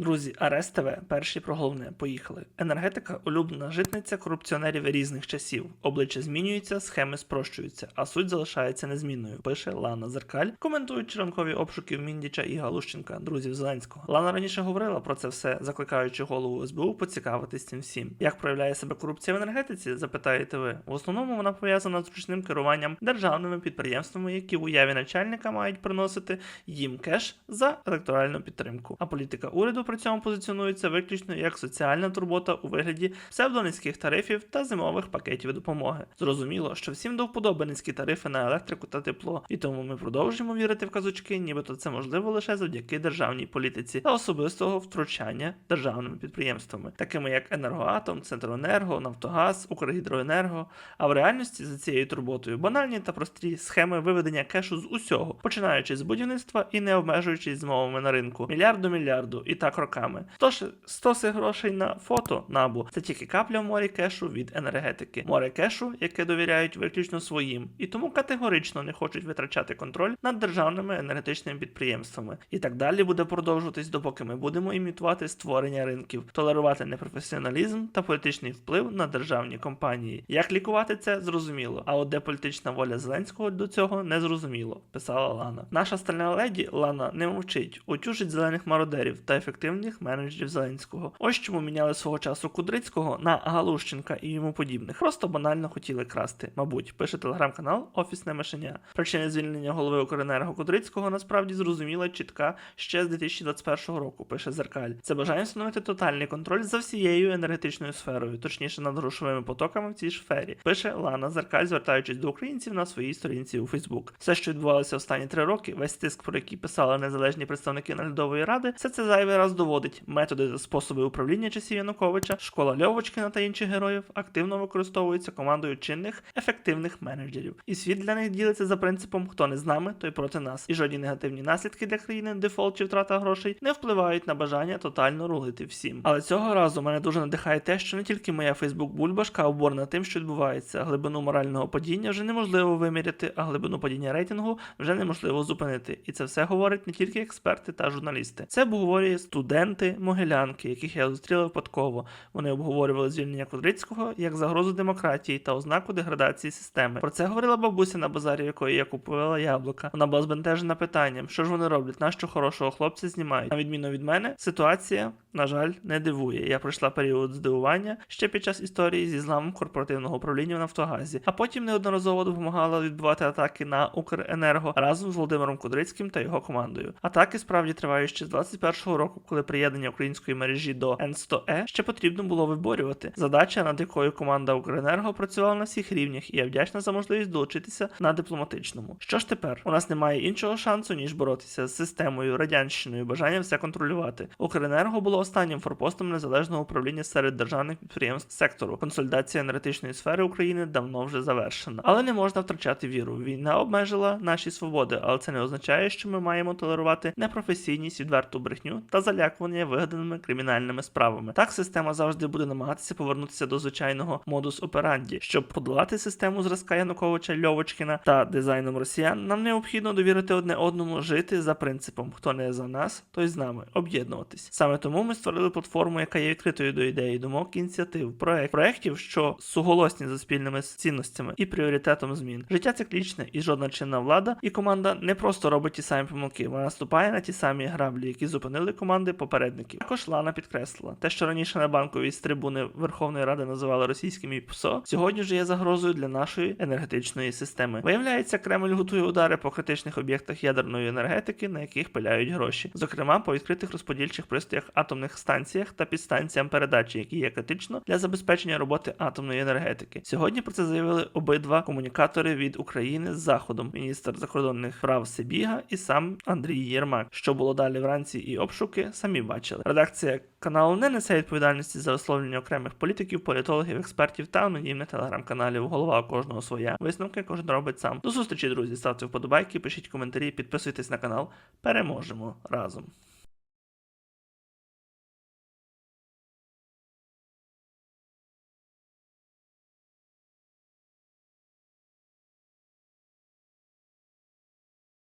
Друзі, Арес ТВ, перші про головне. Поїхали. Енергетика улюблена житниця корупціонерів різних часів. Обличчя змінюються, схеми спрощуються, а суть залишається незмінною. Пише Лана Зеркаль, коментуючи ранкові обшуки Міндіча і Галущенка, друзів Зеленського. Лана раніше говорила про це все, закликаючи голову СБУ поцікавитись цим всім. Як проявляє себе корупція в енергетиці? Запитаєте ви. В основному вона пов'язана з ручним керуванням державними підприємствами, які в уяві начальника мають приносити їм кеш за електоральну підтримку. А політика уряду при цьому позиціонується виключно як соціальна турбота у вигляді псевдонизьких тарифів та зимових пакетів допомоги. Зрозуміло, що всім до вподоби низькі тарифи на електрику та тепло, і тому ми продовжуємо вірити в казочки, нібито це можливо лише завдяки державній політиці та особистого втручання державними підприємствами, такими як Енергоатом, Центроенерго, Нафтогаз, Укргідроенерго. А в реальності за цією турботою банальні та прості схеми виведення кешу з усього, починаючи з будівництва і не обмежуючись змовами на ринку, мільярд до мільярду і так роками. Тож стоси грошей на фото набу це тільки капля в морі кешу від енергетики, море кешу, яке довіряють виключно своїм, і тому категорично не хочуть витрачати контроль над державними енергетичними підприємствами. І так далі буде продовжуватись, допоки ми будемо імітувати створення ринків, толерувати непрофесіоналізм та політичний вплив на державні компанії. Як лікувати це, зрозуміло. А от де політична воля Зеленського до цього не зрозуміло, писала Лана. Наша стальна леді Лана не мовчить, утюжить зелених мародерів та ефективних менеджерів Зеленського. Ось чому міняли свого часу Кудрицького на Галущенка і йому подібних. Просто банально хотіли красти. Мабуть, пише телеграм-канал Офісне мишеня. Причина звільнення голови Укренерго Кудрицького насправді зрозуміла чітка ще з 2021 року. Пише Зеркаль. Це бажання встановити тотальний контроль за всією енергетичною сферою, точніше над грошовими потоками в цій сфері. Пише Лана Зеркаль, звертаючись до українців на своїй сторінці у Фейсбук. Все, що відбувалося останні три роки, весь тиск, про який писали незалежні представники наглядової ради, все це зайвий раз доводить. Методи та способи управління часів Януковича, школа Льовочкина та інших героїв активно використовуються командою чинних ефективних менеджерів. І світ для них ділиться за принципом хто не з нами, той проти нас. І жодні негативні наслідки для країни, дефолт чи втрата грошей не впливають на бажання тотально рулити всім. Але цього разу мене дуже надихає те, що не тільки моя Фейсбук бульбашка обурена тим, що відбувається. Глибину морального падіння вже неможливо виміряти, а глибину падіння рейтингу вже неможливо зупинити. І це все говорять не тільки експерти та журналісти. Це обговорює студенти могилянки, яких я зустріла випадково. Вони обговорювали звільнення Кудрицького як загрозу демократії та ознаку деградації системи. Про це говорила бабуся на базарі, якої я купувала яблука. Вона була збентежена питанням, що ж вони роблять, нащо хорошого хлопця знімають. На відміну від мене, ситуація. На жаль, не дивує. Я пройшла період здивування ще під час історії зі зламом корпоративного управління в Нафтогазі, а потім неодноразово допомагала відбивати атаки на Укренерго разом з Володимиром Кудрицьким та його командою. Атаки справді тривають ще з 21-го року, коли приєднання української мережі до N100E ще потрібно було виборювати. Задача, над якою команда Укренерго працювала на всіх рівнях, і я вдячна за можливість долучитися на дипломатичному. Що ж тепер? У нас немає іншого шансу ніж боротися з системою радянщиною, бажанням все контролювати. Укренерго було останнім форпостом незалежного управління серед державних підприємств сектору. Консолідація енергетичної сфери України давно вже завершена. Але не можна втрачати віру. Війна обмежила наші свободи, але це не означає, що ми маємо толерувати непрофесійність, відверту брехню та залякування вигаданими кримінальними справами. Так система завжди буде намагатися повернутися до звичайного модус операнді. Щоб подолати систему зразка Януковича Льовочкіна та дизайном росіян, нам необхідно довірити одне одному жити за принципом: хто не за нас, той з нами, об'єднуватись. Саме тому ми створили платформу, яка є відкритою до ідеї, думок, ініціатив, проект, проєктів, що суголосні за спільними цінностями і пріоритетом змін. Життя циклічне, і жодна чинна влада і команда не просто робить ті самі помилки, вона наступає на ті самі граблі, які зупинили команди попередників. Також Лана підкреслила, те, що раніше на банковій з трибуни Верховної Ради називали російськими ПСО, сьогодні вже є загрозою для нашої енергетичної системи. Виявляється, Кремль готує удари по критичних об'єктах ядерної енергетики, на яких пиляють гроші, зокрема по відкритих розподільчих пристроях атомних станціях та підстанціям передачі, які є критично для забезпечення роботи атомної енергетики. Сьогодні про це заявили обидва комунікатори від України з заходом, міністр закордонних справ Сибіга і сам Андрій Єрмак. Що було далі вранці і обшуки, самі бачили. Редакція каналу не несе відповідальності за висловлення окремих політиків, політологів, експертів та анонімних телеграм-каналів. Голова кожного своя. Висновки кожен робить сам. До зустрічі, друзі. Ставте вподобайки, пишіть коментарі, підписуйтесь на канал. Переможемо разом.